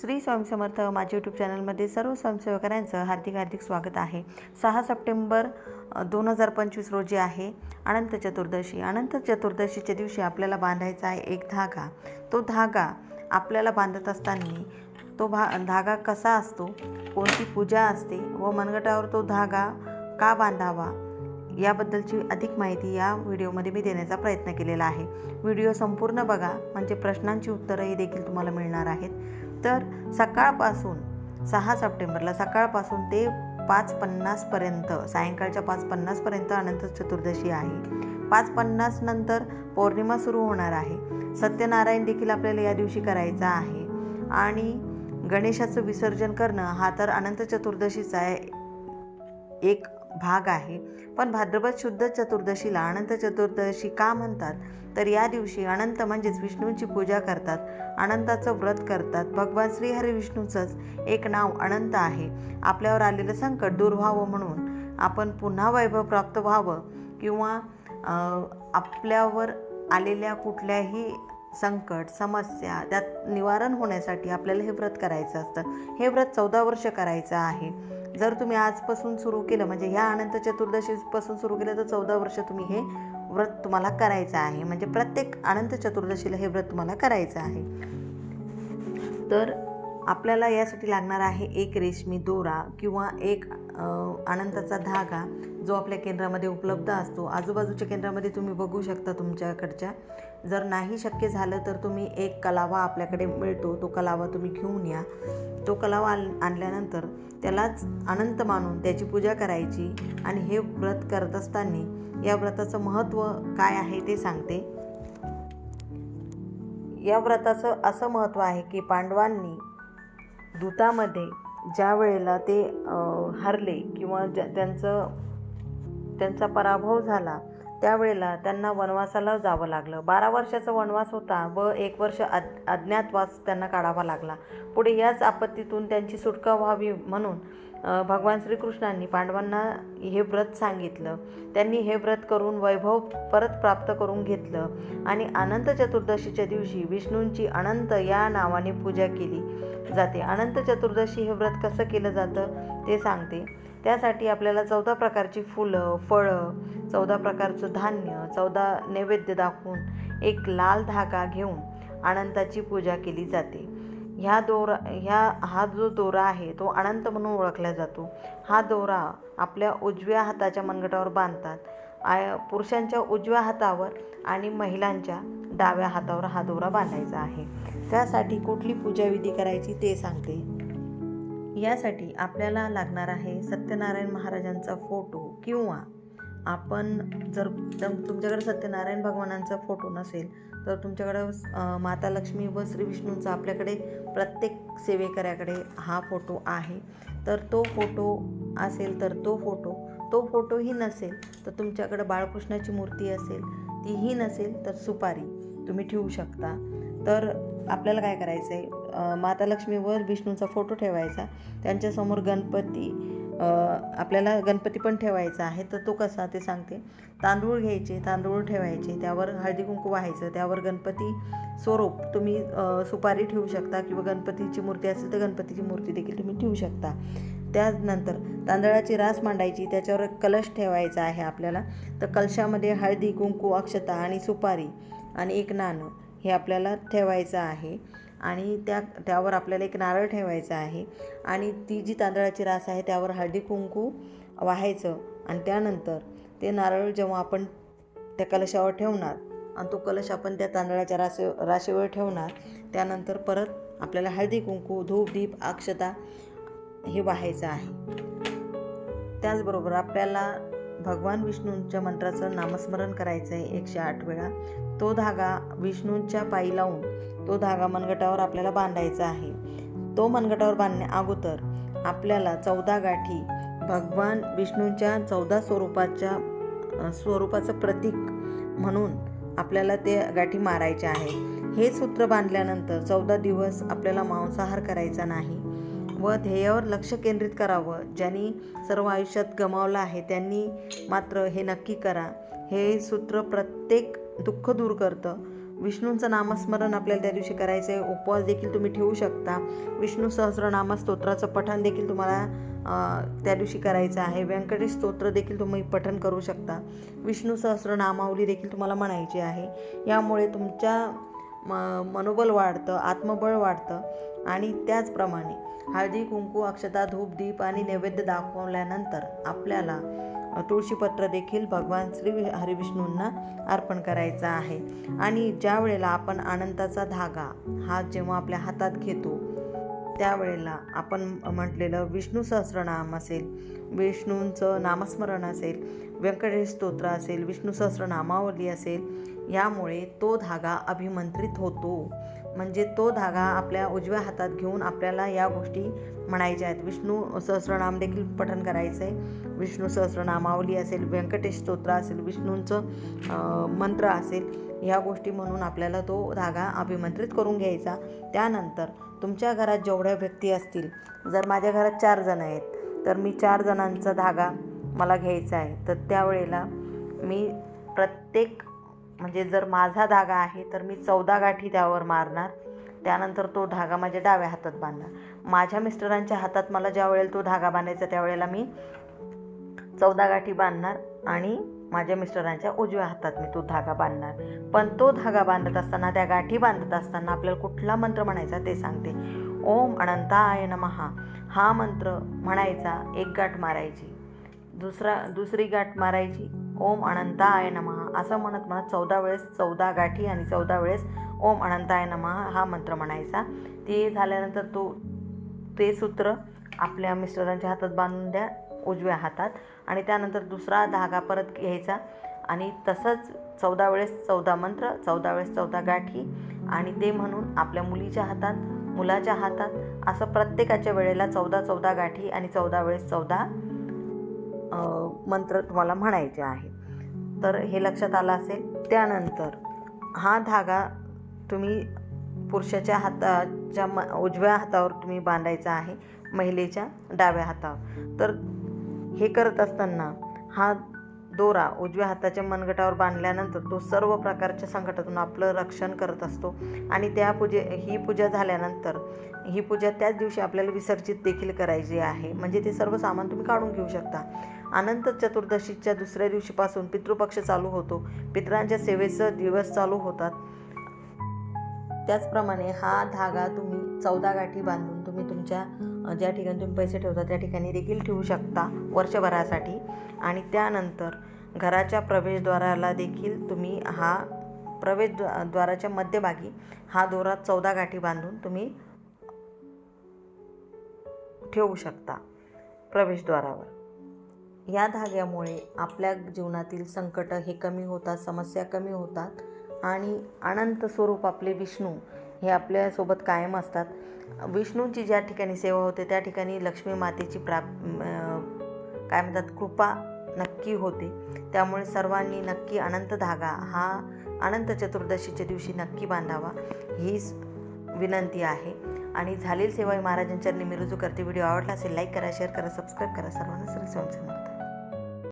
श्री स्वयंसमर्थ माझ्या यूट्यूब चॅनलमध्ये सर्व स्वयंसेवकांचं हार्दिक हार्दिक स्वागत आहे. सहा सप्टेंबर दोन हजार पंचवीस रोजी आहे. अनंत चतुर्दशी. अनंत चतुर्दशीच्या दिवशी आपल्याला बांधायचा आहे एक धागा. तो धागा आपल्याला बांधत असताना तो भा धागा कसा असतो? कोणती पूजा असते? व मनगटावर तो धागा का बांधावा? याबद्दलची अधिक माहिती या व्हिडिओमध्ये मी देण्याचा प्रयत्न केलेला आहे. व्हिडिओ संपूर्ण बघा. म्हणजे प्रश्नांची उत्तरंही देखील तुम्हाला मिळणार आहेत. तर सकाळपासून सहा सप्टेंबरला सकाळपासून ते पाच पन्नासपर्यंत सायंकाळच्या पाच पन्नासपर्यंत अनंत चतुर्दशी आहे. पाच पन्नास नंतर पौर्णिमा सुरू होणार आहे. सत्यनारायण देखील आपल्याला या दिवशी करायचा आहे. आणि गणेशाचं विसर्जन करणं हा तर अनंत चतुर्दशीचा एक भाग आहे. पण भाद्रपद शुद्ध चतुर्दशीला अनंत चतुर्दशी का म्हणतात? तर या दिवशी अनंत म्हणजेच विष्णूंची पूजा करतात. अनंताचं व्रत करतात. भगवान श्रीहरी विष्णूचंच एक नाव अनंत आहे. आपल्यावर आलेलं संकट दूर व्हावं म्हणून आपण पुन्हा वैभव प्राप्त व्हावं किंवा आपल्यावर आलेल्या कुठल्याही संकट समस्या त्यात निवारण होण्यासाठी आपल्याला हे व्रत करायचं असतं. हे व्रत चौदा वर्ष करायचं आहे. जर तुम्ही आजपासून सुरू केलं म्हणजे ह्या अनंत चतुर्दशीपासून सुरू केलं तर चौदा वर्ष तुम्ही हे व्रत तुम्हाला करायचं आहे. म्हणजे प्रत्येक अनंत चतुर्दशीला हे व्रत तुम्हाला करायचं आहे. तर आपल्याला यासाठी लागणार आहे एक रेशमी दोरा किंवा एक आनंदाचा धागा जो आपल्या केंद्रामध्ये उपलब्ध असतो. आजूबाजूच्या केंद्रामध्ये तुम्ही बघू शकता तुमच्याकडच्या. जर नाही शक्य झालं तर तुम्ही एक कलावा आपल्याकडे मिळतो. तो कलावा तुम्ही घेऊन या. तो कलावा आण आणल्यानंतर त्यालाच अनंत मानून त्याची पूजा करायची आणि हे व्रत करत असताना या व्रताचं महत्त्व काय आहे ते सांगते. या व्रताचं असं महत्त्व आहे की पांडवांनी दूतामध्ये ज्या वेळेला ते हरले किंवा ज्या त्यांचं त्यांचा पराभव झाला त्यावेळेला त्यांना वनवासाला जावं लागलं. बारा वर्षाचा वनवास होता व एक वर्ष अज् अज्ञातवास त्यांना काढावा लागला. पुढे याच आपत्तीतून त्यांची सुटका व्हावी म्हणून भगवान श्रीकृष्णांनी पांडवांना हे व्रत सांगितलं. त्यांनी हे व्रत करून वैभव परत प्राप्त करून घेतलं. आणि अनंत चतुर्दशीच्या दिवशी विष्णूंची अनंत या नावाने पूजा केली जाते. अनंत चतुर्दशी हे व्रत कसं केलं जातं ते सांगते. त्यासाठी आपल्याला चौदा प्रकारची फुलं फळं चौदा प्रकारचं धान्य चौदा नैवेद्य दाखवून एक लाल धागा घेऊन अनंताची पूजा केली जाते. ह्या दोरा ह्या हा जो दोरा आहे तो अनंत म्हणून ओळखला जातो. हा दोरा आपल्या उजव्या हाताच्या मनगटावर बांधतात. आय पुरुषांच्या उजव्या हातावर आणि महिलांच्या डाव्या हातावर हा दोरा बांधायचा आहे. त्यासाठी कुठली पूजाविधी करायची ते सांगते. यासाठी आपल्याला लागणार आहे सत्यनारायण महाराजांचा फोटो किंवा आपण जर तुमच्याकडे सत्यनारायण भगवानांचा फोटो नसेल तर तुमच्याकडं माता लक्ष्मी व श्री विष्णूंचा आपल्याकडे प्रत्येक सेवेकऱ्याकडे हा फोटो आहे. तर तो फोटो असेल तर तो फोटो. तो फोटोही नसेल तर तुमच्याकडं बाळकृष्णाची मूर्ती असेल तीही नसेल तर सुपारी तुम्ही ठेवू शकता. तर आपल्याला काय करायचं आहे माता लक्ष्मी व विष्णूचा फोटो ठेवायचा. त्यांच्यासमोर गणपती आपल्याला गणपती पण ठेवायचा आहे तर तो कसा ते सांगते. तांदूळ घ्यायचे तांदूळ ठेवायचे त्यावर हळदी कुंकू व्हायचं त्यावर गणपती स्वरूप तुम्ही सुपारी ठेवू शकता किंवा गणपतीची मूर्ती असेल तर गणपतीची मूर्ती देखील तुम्ही ठेवू शकता. त्यानंतर तांदळाची रास मांडायची त्याच्यावर एक कलश ठेवायचा आहे आपल्याला. तर कलशामध्ये हळदी कुंकू अक्षता आणि सुपारी आणि एक नाणं हे आपल्याला ठेवायचं आहे. आणि त्या त्यावर आपल्याला एक नारळ ठेवायचा आहे. आणि ती जी तांदळाची रास आहे त्यावर हळदी कुंकू वाहायचं आणि त्यानंतर ते नारळ जेव्हा आपण त्या कलशावर ठेवणार आणि तो कलश आपण त्या तांदळाच्या राशी राशीवर ठेवणार त्यानंतर परत आपल्याला हळदी कुंकू धूप दीप अक्षता हे वाहायचं आहे. त्याचबरोबर आपल्याला भगवान विष्णूंच्या मंत्राचं नामस्मरण करायचं आहे एकशे आठ वेळा. तो धागा विष्णूंच्या पायी लावून तो धागा मनगटावर आपल्याला बांधायचा आहे. तो मनगटावर बांधण्या अगोदर आपल्याला चौदा गाठी भगवान विष्णूंच्या चौदा स्वरूपाच्या स्वरूपाचं प्रतीक म्हणून आपल्याला ते गाठी मारायच्या आहेत हे सूत्र बांधल्यानंतर चौदा दिवस आपल्याला मांसाहार करायचा नाही व ध्येयावर लक्ष केंद्रित करावं. ज्यांनी सर्व आयुष्यात गमावलं आहे त्यांनी मात्र हे नक्की करा. हे सूत्र प्रत्येक दुःख दूर करतं. विष्णूंचं नामस्मरण आपल्याला त्या दिवशी करायचं आहे. उपवास देखील तुम्ही ठेवू शकता. विष्णू सहस्रनाम स्तोत्राचं पठण देखील तुम्हाला त्या दिवशी करायचं आहे. व्यंकटेश स्तोत्र देखील तुम्ही पठण करू शकता. विष्णू सहस्रनामावली देखील तुम्हाला म्हणायची आहे. यामुळे तुमच्या म मनोबल वाढतं आत्मबळ वाढतं आणि त्याचप्रमाणे हळदी कुंकू अक्षता धूप दीप आणि नैवेद्य दाखवल्यानंतर आपल्याला तुळशीपत्र देखील भगवान श्री हरिविष्णूंना अर्पण करायचा आहे. आणि ज्या वेळेला आपण आनंदाचा धागा हा जेव्हा आपल्या हातात घेतो त्यावेळेला आपण म्हटलेलं विष्णू सहस्रनाम असेल विष्णूंचं नामस्मरण असेल व्यंकटेश स्तोत्र असेल विष्णू सहस्रनामावली असेल यामुळे तो धागा अभिमंत्रित होतो. म्हणजे तो धागा आपल्या उजव्या हातात घेऊन आपल्याला या गोष्टी म्हणायच्या आहेत. विष्णू सहस्रनाम देखील पठण करायचं आहे विष्णू सहस्रनामावली असेल व्यंकटेश स्तोत्र असेल विष्णूंचं मंत्र असेल ह्या गोष्टी म्हणून आपल्याला तो धागा अभिमंत्रित करून घ्यायचा. त्यानंतर तुमच्या घरात जेवढ्या व्यक्ती असतील जर माझ्या घरात चार जण आहेत तर मी चार जणांचा धागा मला घ्यायचा आहे. तर त्यावेळेला मी प्रत्येक म्हणजे जर माझा धागा आहे तर मी चौदा गाठी त्यावर मारणार. त्यानंतर तो धागा माझ्या डाव्या हातात बांधणार. माझ्या मिस्टरांच्या हातात मला ज्या वेळेला तो धागा बांधायचा त्यावेळेला मी चौदा गाठी बांधणार आणि माझ्या मिस्टरांच्या उजव्या हातात मी तो धागा बांधणार. पण तो धागा बांधत असताना त्या गाठी बांधत असताना आपल्याला कुठला मंत्र म्हणायचा ते सांगते. ओम अनंताय नमहा हा मंत्र म्हणायचा एक गाठ मारायची. दुसरा दुसरी गाठ मारायची. ओम अनंताय नमः. असं म्हणत म्हणत चौदा वेळेस चौदा गाठी आणि चौदा वेळेस ओम अनंताय नमः हा मंत्र म्हणायचा. ते झाल्यानंतर तो ते सूत्र आपल्या मिस्टरांच्या हातात बांधून द्या उजव्या हातात. आणि त्यानंतर दुसरा धागा परत घ्यायचा. आणि तसंच चौदा वेळेस चौदा मंत्र चौदा वेळेस चौदा गाठी. आणि ते म्हणून आपल्या मुलीच्या हातात मुलाच्या हातात असं प्रत्येकाच्या वेळेला चौदा चौदा गाठी आणि चौदा वेळेस चौदा मंत्र तुम्हाला म्हणायचे आहे. तर हे लक्षात आलं असेल. त्यानंतर हा धागा तुम्ही पुरुषाच्या हाताच्या म उजव्या हातावर तुम्ही बांधायचा आहे. महिलेच्या डाव्या हातावर. तर हे करत असताना हा दोरा उजव्या हाताच्या मनगटावर बांधल्यानंतर तो सर्व प्रकारच्या संकटातून आपलं रक्षण करत असतो. आणि त्या पूजे ही पूजा झाल्यानंतर ही पूजा त्याच दिवशी आपल्याला विसर्जित देखील करायची आहे. म्हणजे ते सर्व सामान तुम्ही काढून घेऊ शकता. अनंत चतुर्दशीच्या दुसऱ्या दिवशीपासून पितृपक्ष चालू होतो. पितरांच्या सेवेचं दिवस चालू होतात. त्याचप्रमाणे हा धागा तुम्ही चौदा गाठी बांधून तुम्ही तुमच्या ज्या ठिकाणी तुम्ही पैसे ठेवता त्या ठिकाणी देखील ठेवू शकता वर्षभरासाठी. आणि त्यानंतर घराच्या प्रवेशद्वाराला देखील तुम्ही हा प्रवेशद्वा द्वाराच्या मध्यभागी हा दोरा चौदा गाठी बांधून तुम्ही ठेवू शकता प्रवेशद्वारावर. या धाग्यामुळे आपल्या जीवनातील संकट हे कमी होतात समस्या कमी होतात आणि अनंत स्वरूप आपले विष्णू हे आपल्यासोबत कायम असतात. विष्णूंची ज्या ठिकाणी सेवा होते त्या ठिकाणी लक्ष्मी मातेची प्राप काय म्हणतात कृपा नक्की होते. त्यामुळे सर्वांनी नक्की अनंत धागा हा अनंत चतुर्दशीच्या दिवशी नक्की बांधावा हीच विनंती आहे. आणि झालेली सेवा ही महाराजांच्या निमिरुजू करते. व्हिडिओ आवडला असेल लाईक करा शेअर करा सबस्क्राईब करा. सर्वांना श्री